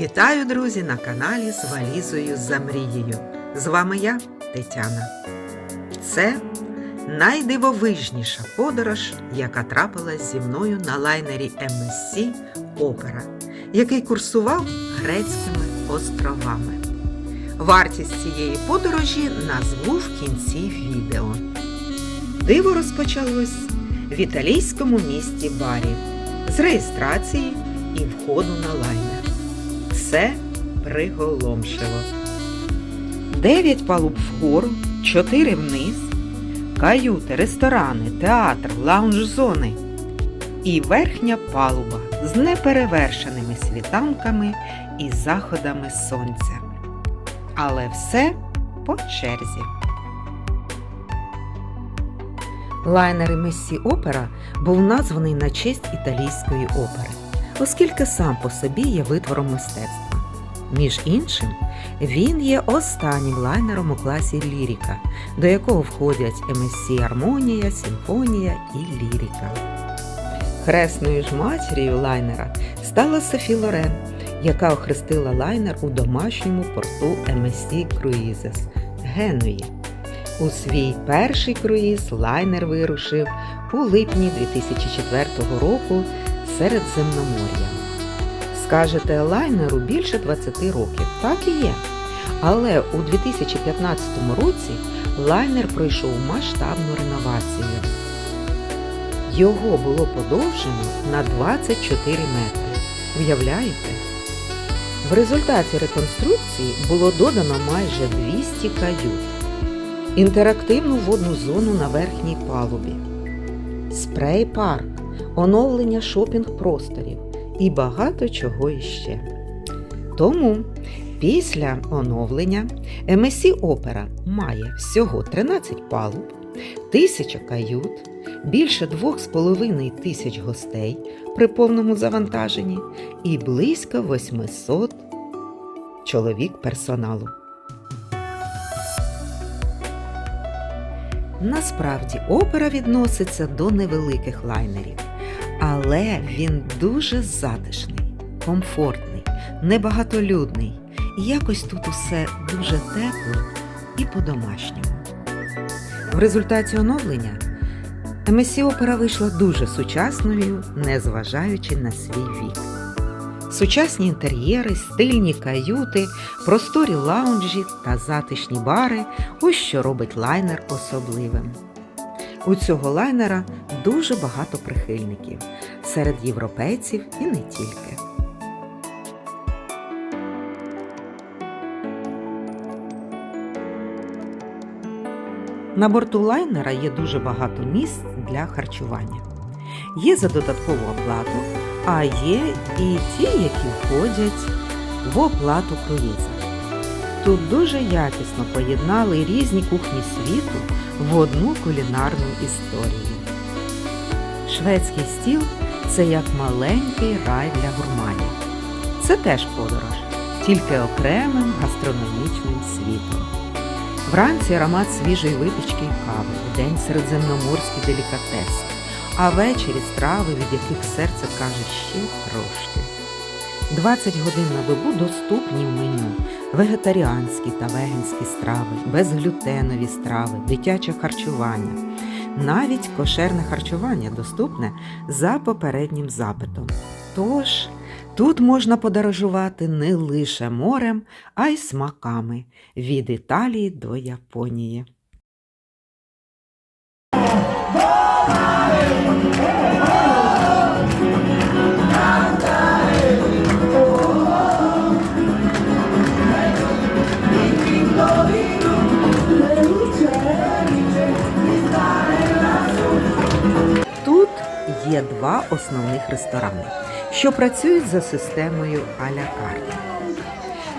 Вітаю, друзі, на каналі з валізою за мрією. З вами я, Тетяна. Це найдивовижніша подорож, яка трапилась зі мною на лайнері MSC Опера, який курсував грецькими островами. Вартість цієї подорожі назву в кінці відео. Диво розпочалось в італійському місті Барі з реєстрації і входу на лайнер. Все приголомшило. Дев'ять палуб вгору, чотири вниз, каюти, ресторани, театр, лаунж-зони і верхня палуба з неперевершеними світанками і заходами сонця. Але все по черзі. Лайнер Мессі Опера був названий на честь італійської опери, оскільки сам по собі є витвором мистецтва. Між іншим, він є останнім лайнером у класі лірика, до якого входять МСC Армонія, Симфонія і Лірика. Хресною ж матір'ю лайнера стала Софі Лорен, яка охрестила лайнер у домашньому порту MSC Cruises Генуї. У свій перший круїз лайнер вирушив у липні 2004 року Середземномор'я. Скажете, лайнеру більше 20 років, так і є. Але у 2015 році лайнер пройшов масштабну реновацію. Його було подовжено на 24 метри. Уявляєте? В результаті реконструкції було додано майже 200 кают інтерактивну водну зону на верхній палубі, спрей-парк, оновлення шопінг-просторів і багато чого іще. Тому після оновлення MSC Опера має всього 13 палуб, 1000 кают, більше 2,5 тисяч гостей при повному завантаженні і близько 800 чоловік персоналу. Насправді опера відноситься до невеликих лайнерів, але він дуже затишний, комфортний, небагатолюдний. І якось тут усе дуже тепло і по-домашньому. В результаті оновлення MSC опера вийшла дуже сучасною, незважаючи на свій вік. Сучасні інтер'єри, стильні каюти, просторі лаунжі та затишні бари ось що робить лайнер особливим. У цього лайнера дуже багато прихильників серед європейців і не тільки. На борту лайнера є дуже багато місць для харчування. Є за додаткову оплату, а є і ті, які входять в оплату круїза. Тут дуже якісно поєднали різні кухні світу в одну кулінарну історію. Шведський стіл це як маленький рай для гурманів. Це теж подорож, тільки окремим гастрономічним світом. Вранці аромат свіжої випічки і кави, вдень середземноморські делікатеси, а ввечері страви, від яких серце каже ще трошки. 20 годин на добу доступні в меню вегетаріанські та веганські страви, безглютенові страви, дитяче харчування. Навіть кошерне харчування доступне за попереднім запитом. Тож тут можна подорожувати не лише морем, а й смаками від Італії до Японії. Є два основних ресторани, що працюють за системою а-ля карта.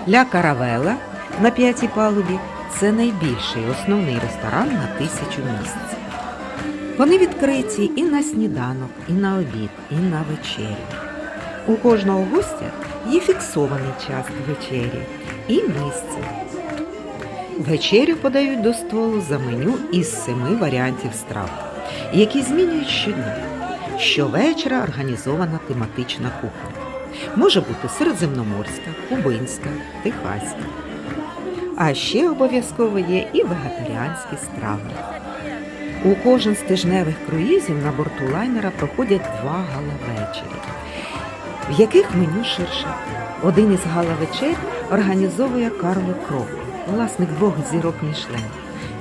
Ля Каравела на п'ятій палубі це найбільший основний ресторан на тисячу місць. Вони відкриті і на сніданок, і на обід, і на вечерю. У кожного гостя є фіксований час вечері і місце. Вечерю подають до столу за меню із семи варіантів страв, які змінюють щодня. Щовечора організована тематична кухня. Може бути середземноморська, кубинська, техаська. А ще обов'язково є і вегетаріанські страви. У кожен з тижневих круїзів на борту лайнера проходять два гала-вечері, в яких меню ширше. Один із гала-вечер організовує Карло Крок, власник двох зірок Мішлен.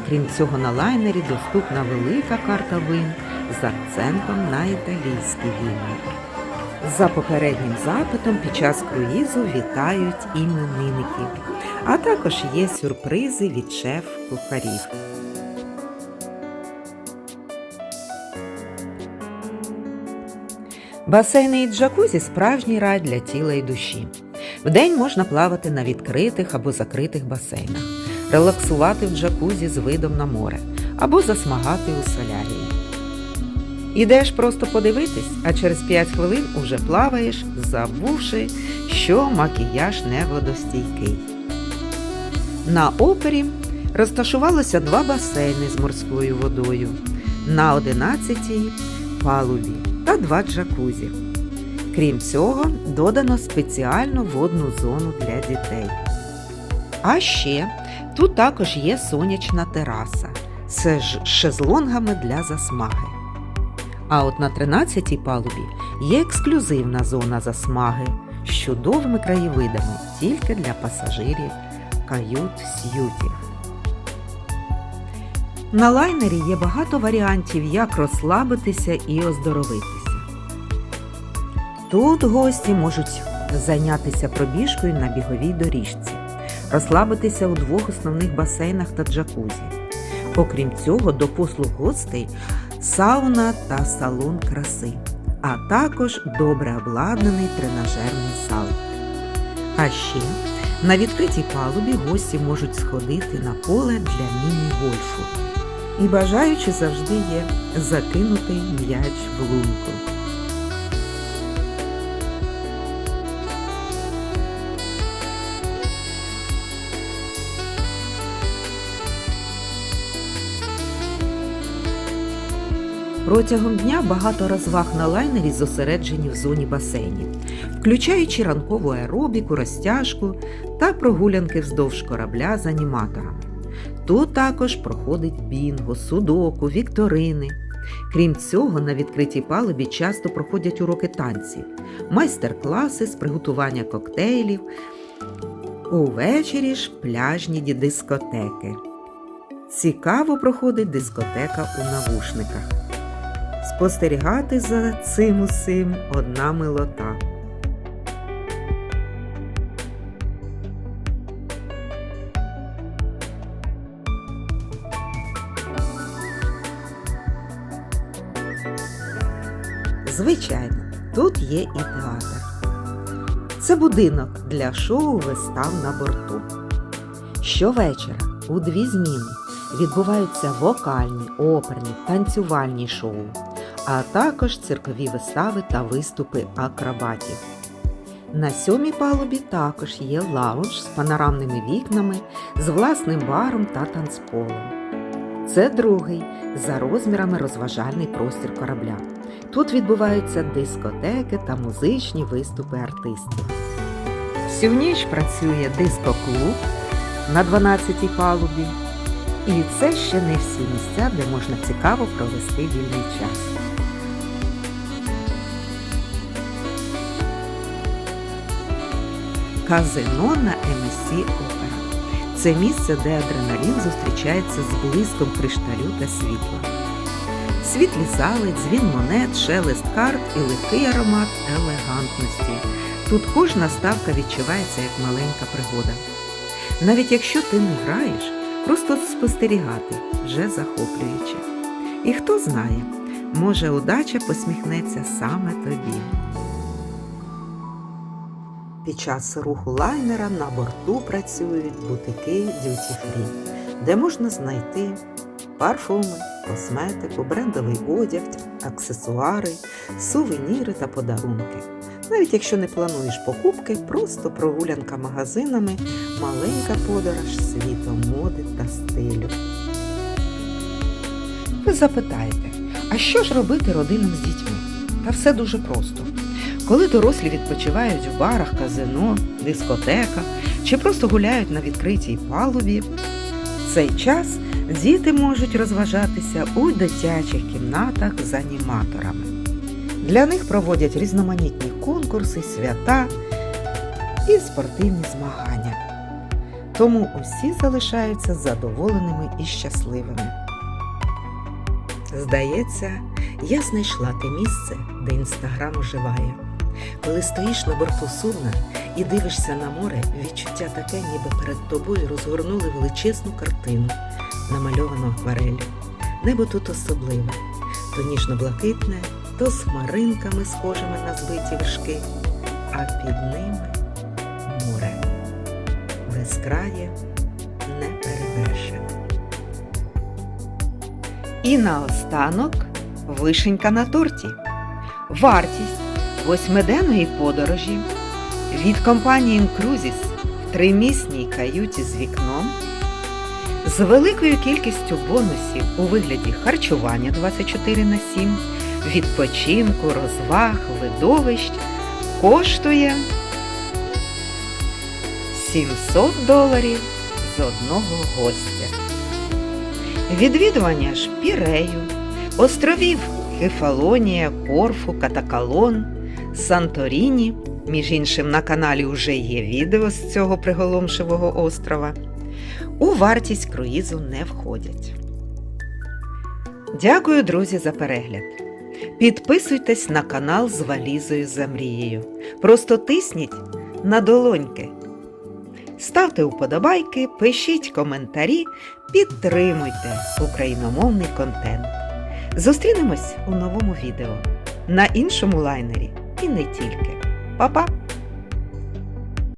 Крім цього, на лайнері доступна велика карта вин з акцентом на італійські вина. За попереднім запитом під час круїзу вітають іменинників, а також є сюрпризи від шеф-кухарів. Басейни і джакузі справжній рай для тіла і душі. Вдень можна плавати на відкритих або закритих басейнах, релаксувати в джакузі з видом на море або засмагати у солярії. Ідеш просто подивитись, а через 5 хвилин уже плаваєш, забувши, що макіяж не водостійкий. На опері розташувалося два басейни з морською водою на 11-й палубі та два джакузі. Крім цього, додано спеціальну водну зону для дітей. А ще тут також є сонячна тераса з шезлонгами для засмаги. А от на 13-й палубі є ексклюзивна зона засмаги з чудовими краєвидами тільки для пасажирів кают сютів. На лайнері є багато варіантів, як розслабитися і оздоровитися. Тут гості можуть зайнятися пробіжкою на біговій доріжці, розслабитися у двох основних басейнах та джакузі. Окрім цього, до послуг гостей сауна та салон краси, а також добре обладнаний тренажерний зал. А ще на відкритій палубі гості можуть сходити на поле для міні-гольфу. І бажаючи завжди є закинути м'яч в лунку. Протягом дня багато розваг на лайнері зосереджені в зоні басейнів, включаючи ранкову аеробіку, розтяжку та прогулянки вздовж корабля з аніматорами. Тут також проходить бінго, судоку, вікторини. Крім цього, на відкритій палубі часто проходять уроки танців, майстер-класи з приготування коктейлів. Увечері ж пляжні дискотеки. Цікаво проходить дискотека у навушниках. Спостерігати за цим усім одна милота. Звичайно, тут є і театр. Це будинок для шоу вистав на борту. Щовечора у дві зміни відбуваються вокальні, оперні, танцювальні шоу, а також циркові вистави та виступи акробатів. На сьомій палубі також є лаунж з панорамними вікнами, з власним баром та танцполом. Це другий за розмірами розважальний простір корабля. Тут відбуваються дискотеки та музичні виступи артистів. Всю ніч працює диско-клуб на 12-й палубі. І це ще не всі місця, де можна цікаво провести вільний час. Казино на MSC Опера. Це місце, де адреналін зустрічається з блиском кришталю та світла. Світлі зали, дзвін монет, шелест карт і легкий аромат елегантності. Тут кожна ставка відчувається як маленька пригода. Навіть якщо ти не граєш, просто спостерігати вже захоплююче. І хто знає, може удача посміхнеться саме тобі. Під час руху лайнера на борту працюють бутики Duty Free, де можна знайти парфуми, косметику, брендовий одяг, аксесуари, сувеніри та подарунки. Навіть якщо не плануєш покупки, просто прогулянка магазинами, маленька подорож світом моди та стилю. Ви запитаєте, а що ж робити родинам з дітьми? Та все дуже просто. Коли дорослі відпочивають в барах, казино, дискотеках чи просто гуляють на відкритій палубі, в цей час діти можуть розважатися у дитячих кімнатах з аніматорами. Для них проводять різноманітні конкурси, свята і спортивні змагання. Тому усі залишаються задоволеними і щасливими. Здається, я знайшла те місце, де інстаграм оживає. Коли стоїш на борту судна і дивишся на море, відчуття таке, ніби перед тобою розгорнули величезну картину, намальовану аквареллю. Небо тут особливе, то ніжно-блакитне, то з хмаринками, схожими на збиті вершки, а під ними море. Безкрає, неперевершене. І наостанок вишенька на торті. Вартість восьмиденної подорожі від компанії Incruises в тримісній каюті з вікном з великою кількістю бонусів у вигляді харчування 24 на 7, відпочинку, розваг, видовищ коштує 700 доларів з одного гостя. Відвідування ж Пірею, островів Кефалонія, Корфу, Катакалон, Санторіні. Між іншим, на каналі вже є відео з цього приголомшивого острова. У вартість круїзу не входять. Дякую, друзі, за перегляд. Підписуйтесь на канал з валізою за мрією. Просто тисніть на долоньки. Ставте вподобайки, пишіть коментарі, підтримуйте україномовний контент. Зустрінемось у новому відео на іншому лайнері і не тільки. Па-па!